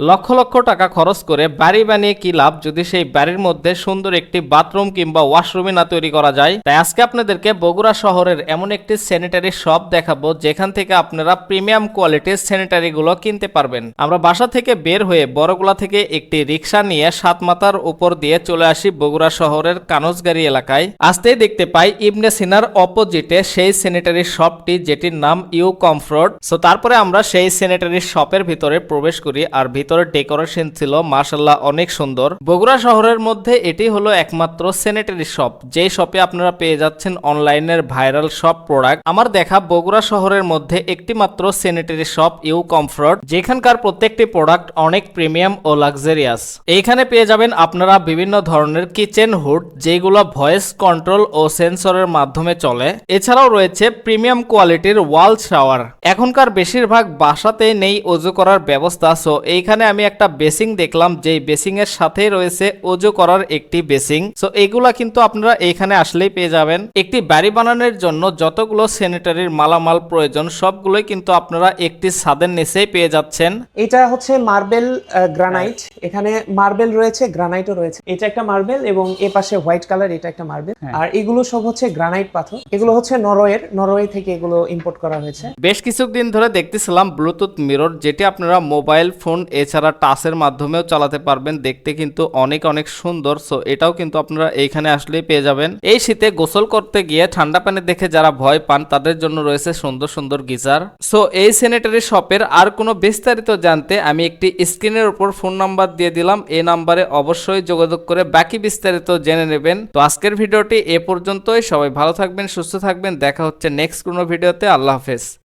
লক্ষ লক্ষ টাকা খরচ করে বাড়ি বানিয়ে কি লাভ যদি সেই বাড়ির মধ্যে সুন্দর একটি বাথরুম কিংবা ওয়াশরুমই না তৈরি করা যায়? তাই আজকে আপনাদেরকে বগুড়া শহরের এমন একটি স্যানিটারি শপ দেখাবো, যেখান থেকে আপনারা প্রিমিয়াম কোয়ালিটির স্যানিটারি গুলো কিনতে পারবেন। আমরা বাসা থেকে বের হয়ে বড়গুলা থেকে একটি রিক্সা নিয়ে সাত মাথার উপর দিয়ে চলে আসি বগুড়া শহরের কানজগাড়ি এলাকায়। আসতেই দেখতে পাই ইবনে সিনার অপোজিটে সেই স্যানিটারি শপটি যেটির নাম ইউ কমফোর্ট। সো তারপরে আমরা সেই স্যানিটারি শপের ভিতরে প্রবেশ করি আর ভিতরে ডেকোরেশন ছিল মার্শাল্লাহ অনেক সুন্দর। বগুড়া শহরের মধ্যে এটি হলো একমাত্র স্যানিটারি শপ। যে শপে আপনারা পেয়ে যাচ্ছেন অনলাইনের ভাইরাল সব প্রোডাক্ট। আমার দেখা বগুড়া শহরের মধ্যে একটি মাত্র স্যানিটারি শপ, ইউ কমফর্ট, যেখানকার প্রত্যেকটি প্রোডাক্ট অনেক প্রিমিয়াম ও লাক্সারিয়াস। এইখানে পেয়ে যাবেন আপনারা বিভিন্ন ধরনের কিচেন হুড যেগুলো ভয়েস কন্ট্রোল ও সেন্সরের মাধ্যমে চলে। এছাড়াও রয়েছে প্রিমিয়াম কোয়ালিটির ওয়াল শাওয়ার। এখনকার বেশিরভাগ বাসাতে নেই অজু করার ব্যবস্থা, সো এইখানে আমি একটা বেসিং দেখলাম যেই বেসিং এর সাথে রয়েছে অজু করার একটি বেসিং। সো এগুলা কিন্তু আপনারা এইখানে আসলেই পেয়ে যাবেন। একটি বাড়ি বানানোর জন্য যতগুলো স্যানিটারির মালামাল প্রয়োজন সবগুলোই কিন্তু আপনারা একটি ছাদের নিচেই পেয়ে যাচ্ছেন। এটা হচ্ছে মার্বেল গ্রানাইট এখানে মার্বেল রয়েছে গ্রানাইটও রয়েছে। এটা একটা মার্বেল এবং এ পাশে হোয়াইট কালার এটা একটা মার্বেল। আর এগুলো সব হচ্ছে গ্রানাইট পাথর। এগুলো হচ্ছে নরওয়ের নরওয়ে থেকে এগুলো ইম্পোর্ট করা হয়েছে। বেশ কিছুদিন ধরে দেখতেছিলাম ব্লুটুথ মিরর যেটি আপনারা মোবাইল ফোন এছাড়া টাচের মাধ্যমেও চালাতে পারবেন। দেখতে কিন্তু অনেক অনেক সুন্দর। সো এটাও কিন্তু আপনারা এইখানে আসলেই পেয়ে যাবেন। এই শীতে গোসল করতে গিয়ে ঠান্ডা পানি দেখে যারা ভয় পান, তাদের জন্য রয়েছে সুন্দর সুন্দর গিজার। সো এই স্যানিটারি শপের আর কোনো বিস্তারিত জানতে আমি একটি স্ক্রিনের উপর ফোন নাম্বার দিয়ে দিলাম। এই নাম্বারে অবশ্যই যোগাযোগ করে বাকি বিস্তারিত জেনে নেবেন। তো আজকের ভিডিওটি এ পর্যন্তই। সবাই ভালো থাকবেন, সুস্থ থাকবেন। দেখা হচ্ছে নেক্সট কোনো ভিডিওতে। আল্লাহ হাফেজ।